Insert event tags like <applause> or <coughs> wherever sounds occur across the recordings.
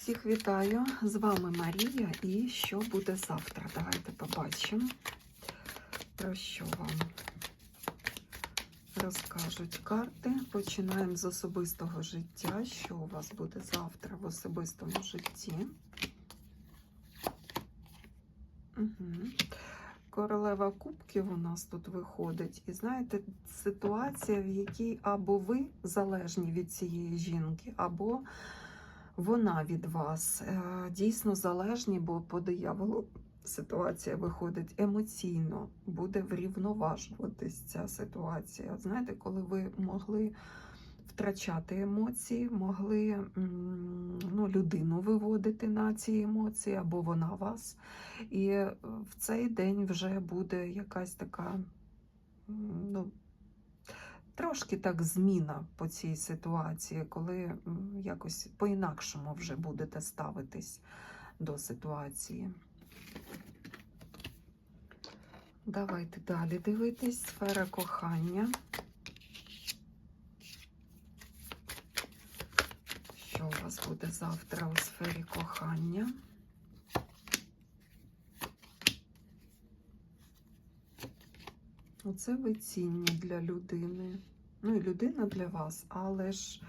Всіх вітаю! З вами Марія. І що буде завтра? Давайте побачимо, про що вам розкажуть карти. Починаємо з особистого життя. Що у вас буде завтра в особистому житті? Угу. Королева кубків у нас тут виходить. І знаєте, ситуація, в якій або ви залежні від цієї жінки, або вона від вас. Е, Дійсно залежні, бо по дияволу ситуація виходить емоційно, буде врівноважуватись ця ситуація. Знаєте, коли ви могли втрачати емоції, могли ну, людину виводити на ці емоції, або вона вас. І в цей день вже буде якась така, ну, трошки так зміна по цій ситуації, коли якось по-інакшому вже будете ставитись до ситуації. Давайте далі дивитись. Сфера кохання. Що у вас буде завтра у сфері кохання? Оце ви цінні для людини. Ну і людина для вас, але ж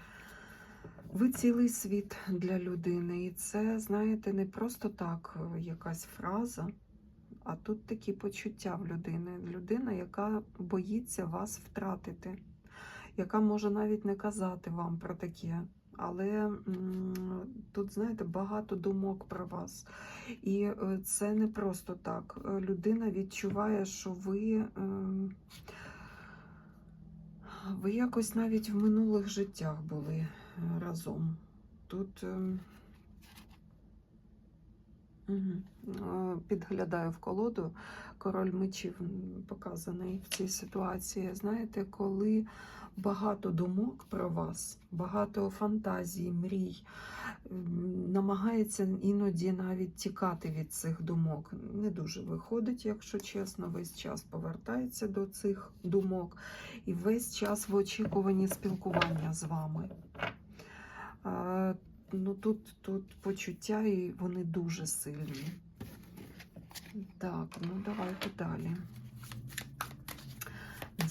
ви цілий світ для людини. І це, знаєте, не просто так е, якась фраза, а тут такі почуття в людини. Людина, яка боїться вас втратити, яка може навіть не казати вам про таке. Але тут, знаєте, багато думок про вас. І е, це не просто так. Е, Людина відчуває, що ви, ем, ви якось навіть в минулих життях були разом. Тут підглядаю в колоду, король мечів показаний в цій ситуації. Знаєте, коли багато думок про вас, багато фантазій, мрій, намагається іноді навіть тікати від цих думок. Не дуже виходить, якщо чесно, весь час повертається до цих думок і весь час в очікуванні спілкування з вами. Ну, тут, тут почуття і вони дуже сильні. Так, ну давайте далі.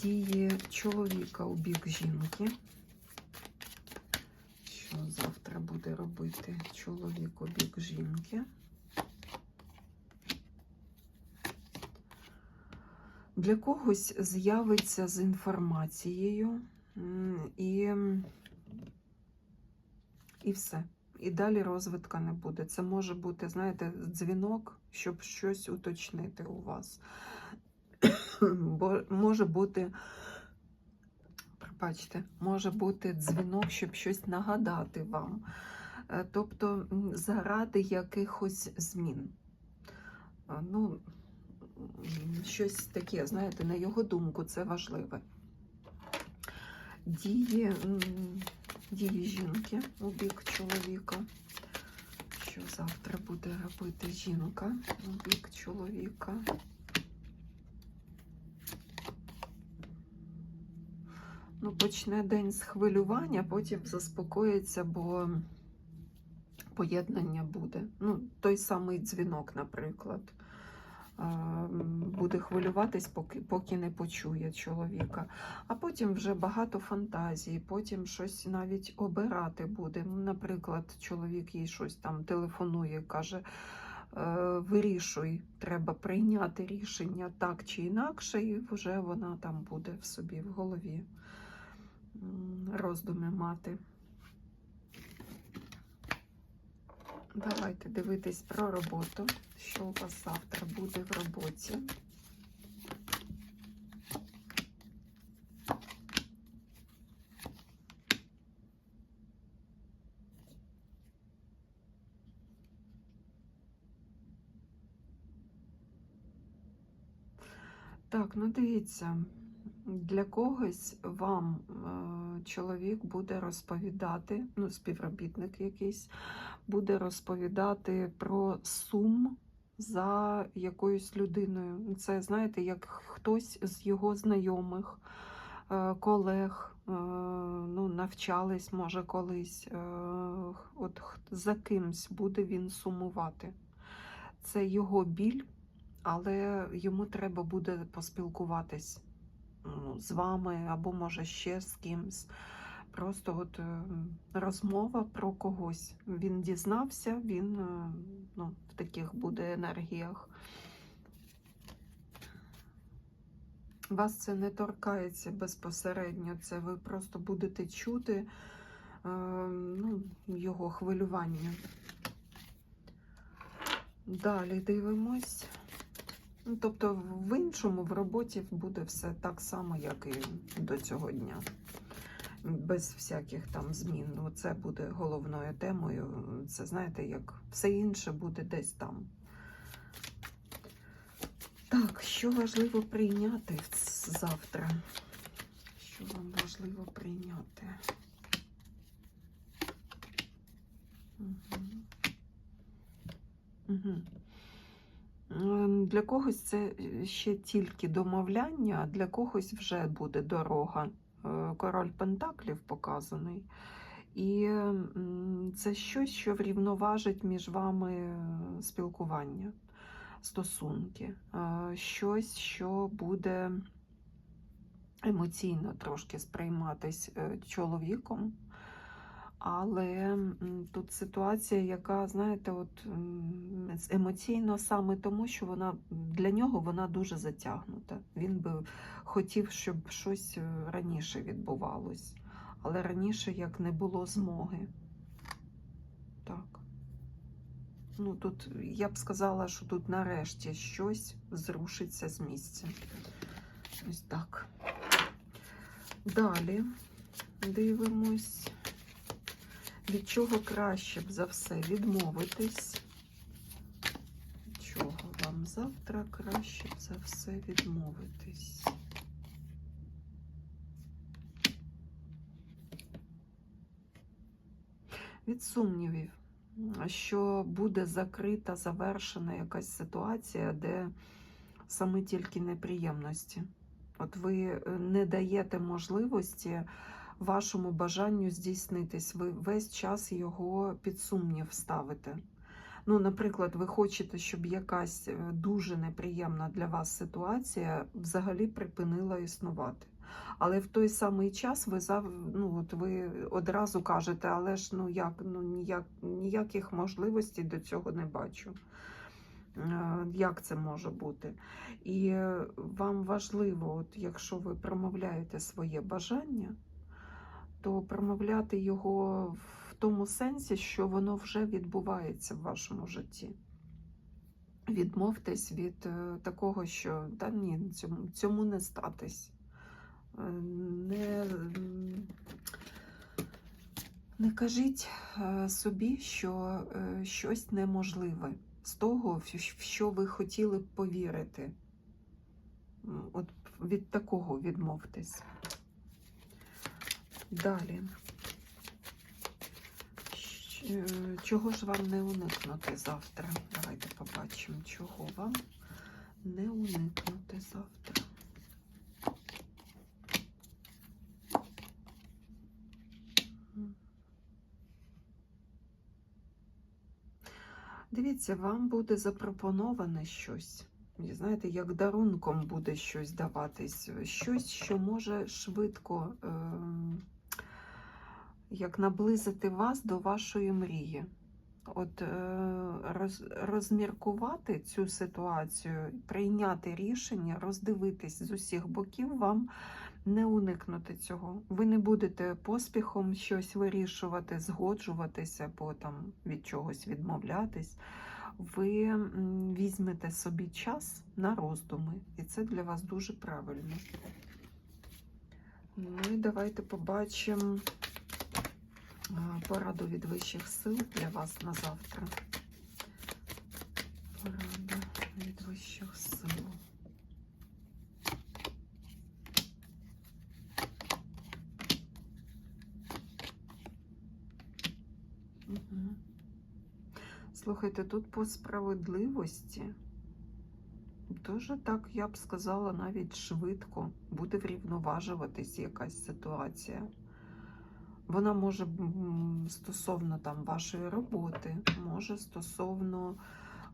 Дії чоловіка у бік жінки. Що завтра буде робити чоловік у бік жінки? Для когось з'явиться з інформацією і, і все. І далі розвитка не буде. Це може бути, знаєте, дзвінок, щоб щось уточнити у вас. <coughs> Бо може бути, пробачте, може бути дзвінок, щоб щось нагадати вам. Е, Тобто заради якихось змін. Е, Ну, щось таке, знаєте, на його думку, це важливе. Дії, дії жінки у бік чоловіка. Що завтра буде робити жінка у бік чоловіка? Ну, почне день з хвилювання, потім заспокоїться, бо поєднання буде. Ну, той самий дзвінок, наприклад. Буде хвилюватись, поки, поки не почує чоловіка. А потім вже багато фантазій, потім щось навіть обирати буде. Ну, Наприклад, чоловік їй щось там телефонує, каже. «Е, Вирішуй, треба прийняти рішення так чи інакше, і вже вона там буде в собі в голові роздуми мати. Давайте дивитись про роботу. Що у вас завтра буде в роботі? Так, ну дивіться, для когось вам е, чоловік буде розповідати, ну, співробітник якийсь, буде розповідати про сум за якоюсь людиною. Це, знаєте, як хтось з його знайомих е, колег, е, ну, навчались, може, колись. е, От за кимсь буде він сумувати. Це його біль, але йому треба буде поспілкуватись з вами або, може, ще з кимсь. Просто от е, розмова про когось. Він дізнався, він е, ну, в таких буде енергіях. Вас це не торкається безпосередньо, це ви просто будете чути е, ну, його хвилювання. Далі дивимось. Ну, тобто в іншому в роботі буде все так само, як і до цього дня. Без всяких там змін. Це буде головною темою. Це знаєте, як все інше буде десь там. Так, що важливо прийняти завтра? Що вам важливо прийняти? Угу. Угу. Для когось це ще тільки домовляння, а для когось вже буде дорога. Е, Король Пентаклів показаний. І це щось, що врівноважить між вами е, спілкування, стосунки, Е, щось, що буде емоційно трошки сприйматись е, чоловіком. Але тут ситуація, яка, знаєте, от емоційно саме тому, що вона для нього вона дуже затягнута. Він би хотів, щоб щось е, раніше відбувалось, але раніше як не було змоги. Так. Ну тут я б сказала, що тут нарешті щось зрушиться з місця. Ось так. Далі дивимось. Від чого краще б за все відмовитись? Від чого вам завтра краще б за все відмовитись? Від сумнівів, що буде закрита, завершена якась ситуація, де саме тільки неприємності. От ви е, не даєте можливості вашому бажанню здійснитись. Ви весь час його під сумнів ставите. Ну, наприклад, ви хочете, щоб якась е, дуже неприємна для вас ситуація взагалі припинила існувати. Але в той самий час ви ну, от ви одразу кажете, але ж ну як ну ніяк ніяких можливостей до цього не бачу. Е, Як це може бути? І е, вам важливо, от якщо ви промовляєте своє бажання, то промовляти його в тому сенсі, що воно вже відбувається в вашому житті. Відмовтесь від е, такого, що та ні, цьому, цьому не статись. Е, Не, не кажіть е, собі, що щось неможливе з того, в що ви хотіли б повірити. От від такого відмовтесь. Далі. Е, Чого ж вам не уникнути завтра? Давайте побачимо, чого вам не уникнути завтра. Дивіться, вам буде запропоноване щось. Знаєте, як дарунком буде щось даватись, щось, що може швидко ем, як наблизити вас до вашої мрії. От е, роз, розміркувати цю ситуацію, прийняти рішення, роздивитись з усіх боків, вам не уникнути цього. Ви не будете поспіхом щось вирішувати, згоджуватися або там від чогось відмовлятись. Ви візьмете собі час на роздуми, і це для вас дуже правильно. Ну і давайте побачимо пораду від вищих сил для вас на завтра. Порада від вищих сил. Слухайте, тут по справедливості Дуже так, я б сказала, навіть швидко буде врівноважуватись якась ситуація. Вона може стосовно там вашої роботи, може стосовно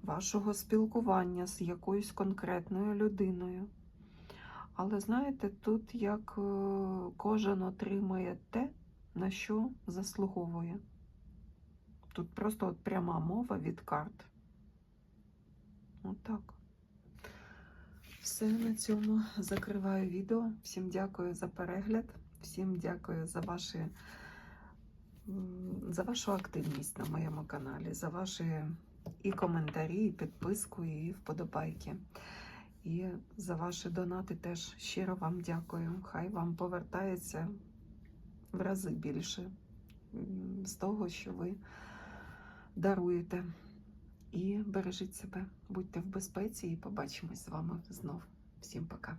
вашого спілкування з якоюсь конкретною людиною. Але знаєте, тут як е, кожен отримує те, на що заслуговує. Тут просто от пряма мова від карт. Отак. Все на цьому закриваю відео. Всім дякую за перегляд, всім дякую за ваші за вашу активність на моєму каналі, за ваші і коментарі, і підписку, і вподобайки. І за ваші донати теж щиро вам дякую. Хай вам повертається в рази більше з того, що ви даруєте. І бережіть себе, будьте в безпеці і побачимось з вами знов. Всім пока.